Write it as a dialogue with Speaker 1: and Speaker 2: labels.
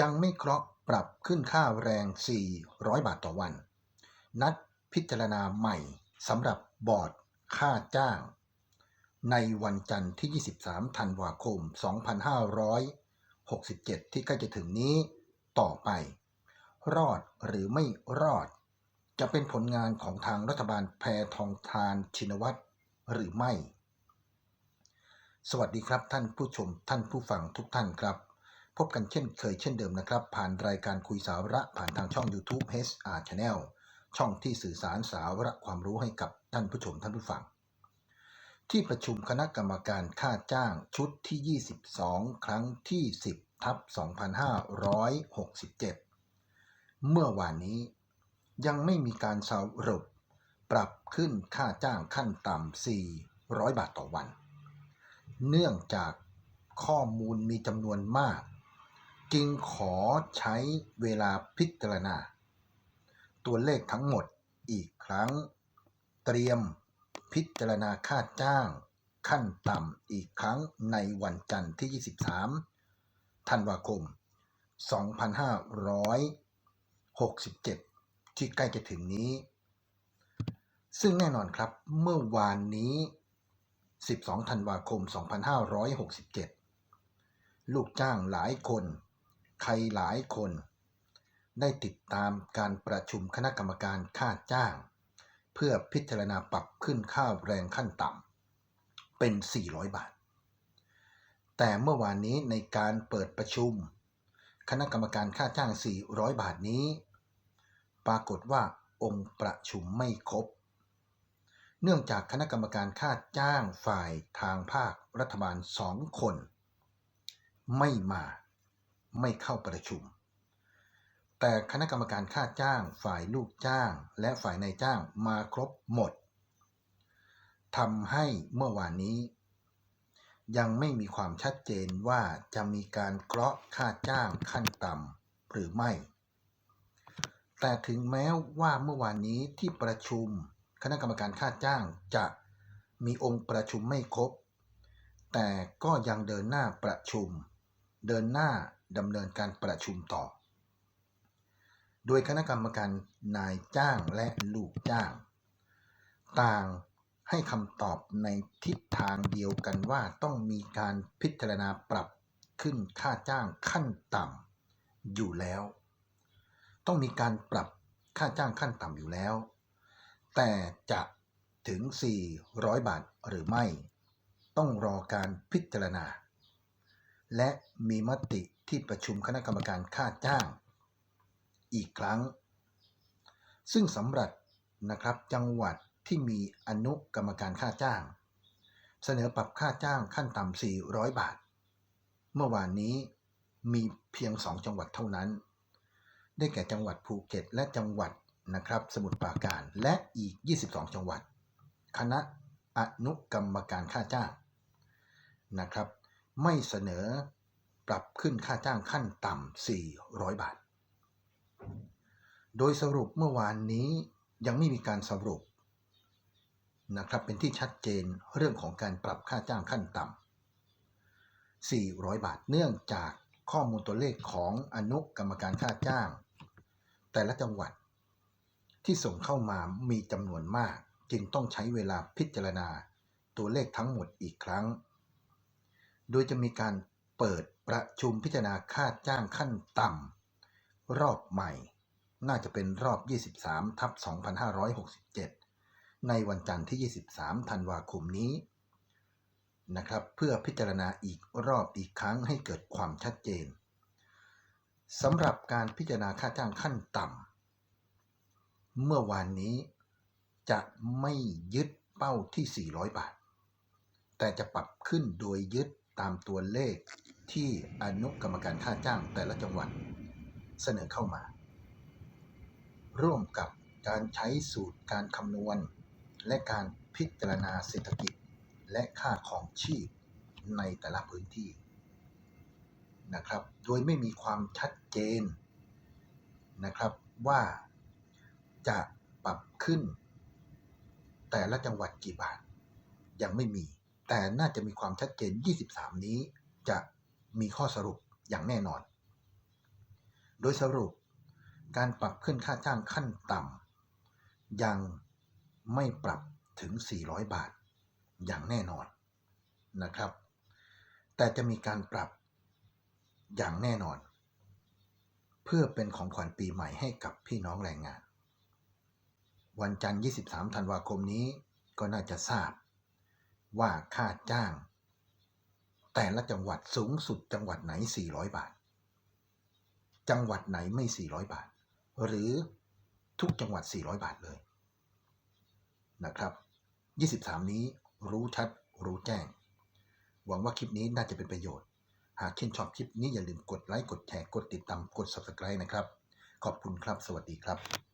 Speaker 1: ยังไม่เคราะห์ปรับขึ้นค่าแรง 400 บาทต่อวัน นัดพิจารณาใหม่สำหรับบอร์ดค่าจ้าง ในวันจันทร์ที่ 23 ธันวาคม 2567 ที่ใกล้จะถึงนี้ต่อไป รอดหรือไม่รอด จะเป็นผลงานของทางรัฐบาลแพทองทานชินวัตรหรือไม่ สวัสดีครับท่านผู้ชมท่านผู้ฟังทุกท่านครับ พบกันเช่นเคยเช่นเดิมนะครับ ผ่านรายการคุยสาระผ่านทางช่อง YouTube HR Channel ช่องที่สื่อสารสาระความรู้ให้กับท่านผู้ชมท่านผู้ฟัง ที่ประชุมคณะกรรมการค่าจ้างชุดที่ 22 ครั้งที่ 10ทับ2567 เมื่อวานนี้ยังไม่มีการสรุปปรับขึ้นค่าจ้างขั้นต่ำ 400 บาทต่อวัน เนื่องจากข้อมูลมีจำนวนมาก จึงขอใช้เวลาพิจารณา ตัวเลขทั้งหมดอีกครั้ง เตรียมพิจารณาค่าจ้าง ขั้นต่ำอีกครั้งในวันจันทร์ที่ 23 ธันวาคม 2567 ที่ใกล้จะถึงนี้ ซึ่งแน่นอนครับเมื่อวานนี้ 12 ธันวาคม 2567 ลูกจ้างหลายคน ใครหลายคน ได้ติดตามการประชุมคณะกรรมการค่าจ้าง เพื่อพิจารณาปรับขึ้นค่าแรงขั้นต่ำเป็น 400 บาท แต่เมื่อวานนี้ในการเปิดประชุม คณะกรรมการค่าจ้าง 400 บาทนี้ ปรากฏว่าองค์ประชุมไม่ครบ เนื่องจากคณะกรรมการค่าจ้างฝ่ายทางภาครัฐบาลสองคน ไม่มา ไม่เข้าประชุม แต่คณะกรรมการค่าจ้าง ฝ่ายลูกจ้าง และฝ่ายนายจ้างมาครบหมดทำให้เมื่อวานนี้ ยังไม่มีความชัดเจนว่าจะมีการเคราะห์ค่าจ้างขั้นต่ำหรือไม่ แต่ถึงแม้ว่าเมื่อวานนี้ที่ประชุมคณะกรรมการค่าจ้างจะมีองค์ประชุมไม่ครบ แต่ก็ยังเดินหน้าประชุม เดินหน้าดำเนินการประชุมต่อ โดยคณะกรรมการนายจ้างและลูกจ้าง ต่างให้คำตอบในทิศทางเดียวกันว่าต้องมีการพิจารณาปรับขึ้นค่าจ้างขั้นต่ำอยู่แล้ว ต้องมีการปรับค่าจ้างขั้นต่ำอยู่แล้ว แต่จะถึง 400 บาทหรือไม่ ต้องรอการพิจารณา และมีมติที่ประชุมคณะกรรมการค่าจ้าง อีกครั้ง ซึ่งสำหรับนะครับจังหวัดที่มีอนุกรรมการค่าจ้าง เสนอปรับค่าจ้างขั้นต่ำ 400 บาท เมื่อวานนี้มีเพียง 2 จังหวัดเท่านั้น ได้แก่จังหวัดภูเก็ต และจังหวัดนะครับสมุทรปราการและอีก 22 จังหวัด คณะอนุกรรมการค่าจ้างนะครับ ไม่เสนอปรับขึ้นค่าจ้างขั้นต่ำ 400 บาท โดยสรุปเมื่อวานนี้ยังไม่มีการสรุปนะครับเป็นที่ชัดเจนเรื่องของการปรับค่าจ้างขั้นต่ำ 400 บาทเนื่องจากข้อมูลตัวเลขของอนุกรรมการค่าจ้าง แต่ละจังหวัดที่ส่งเข้ามามีจำนวนมาก จึงต้องใช้เวลาพิจารณาตัวเลขทั้งหมดอีกครั้ง โดยจะมีการเปิดประชุมพิจารณาค่าจ้างขั้นต่ำรอบใหม่ น่าจะเป็นรอบ 23 ทับ 2567 ในวันจันทร์ที่ 23 ธันวาคมนี้นะครับเพื่อพิจารณาอีกรอบอีกครั้งให้เกิดความชัดเจนสำหรับการพิจารณาค่าจ้างขั้นต่ำเมื่อวานนี้จะไม่ยึดเป้าที่ 400 บาท แต่จะปรับขึ้นโดยยึด ตามตัวเลขที่อนุกรรมการค่าจ้างแต่ละจังหวัดเสนอเข้ามา ร่วมกับการใช้สูตรการคำนวณ และการพิจารณาเศรษฐกิจและค่าของชีพในแต่ละพื้นที่นะครับ โดยไม่มีความชัดเจนนะครับว่าจะปรับขึ้น แต่ละจังหวัดกี่บาทยังไม่มี แต่น่าจะมีความชัดเจน 23 นี้จะมีข้อสรุปอย่างแน่นอน โดยสรุปการปรับขึ้นค่าจ้างขั้นต่ำยังไม่ปรับถึง 400 บาท อย่างแน่นอนนะครับ แต่จะมีการปรับอย่างแน่นอน เพื่อเป็นของขวัญปีใหม่ให้กับพี่น้องแรงงาน วันจันทร์ 23 ธันวาคมนี้ก็น่าจะทราบ ว่าค่าจ้าง แต่ละจังหวัดสูงสุดจังหวัดไหน 400 บาท จังหวัดไหนไม่ 400 บาท หรือทุกจังหวัด 400 บาทเลยนะครับ 23 นี้รู้ชัดรู้แจ้ง หวังว่าคลิปนี้น่าจะเป็นประโยชน์ หากชื่นชอบคลิปนี้อย่าลืมกดไลค์ กดแชร์ กดติดตาม กด subscribe นะครับ ขอบคุณครับ สวัสดีครับ